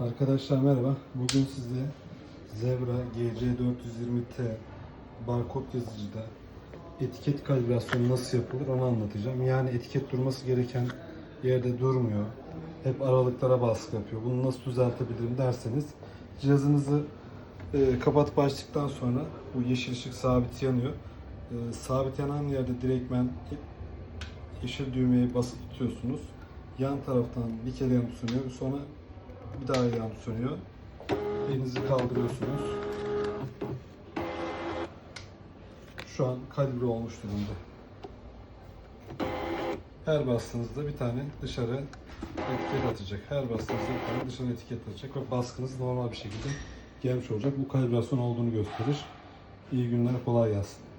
Arkadaşlar merhaba. Bugün size Zebra GC420T barkod yazıcıda etiket kalibrasyonu nasıl yapılır onu anlatacağım. Yani etiket durması gereken yerde durmuyor. Hep aralıklara baskı yapıyor. Bunu nasıl düzeltebilirim derseniz cihazınızı e, kapatıp açtıktan sonra bu yeşil ışık sabit yanıyor. E, sabit yanan yerde direktmen yeşil düğmeye basıp tutuyorsunuz. Yan taraftan bir kere yanıp sönüyor. Sonra bir daha yanıp sönüyor. Elinizi kaldırıyorsunuz. Şu an kalibre olmuş durumda. Her bastığınızda bir tane dışarı etiket atacak. Her bastığınızda bir tane dışarı etiket atacak ve baskınız normal bir şekilde gelmiş olacak. Bu kalibrasyon olduğunu gösterir. İyi günler, kolay gelsin.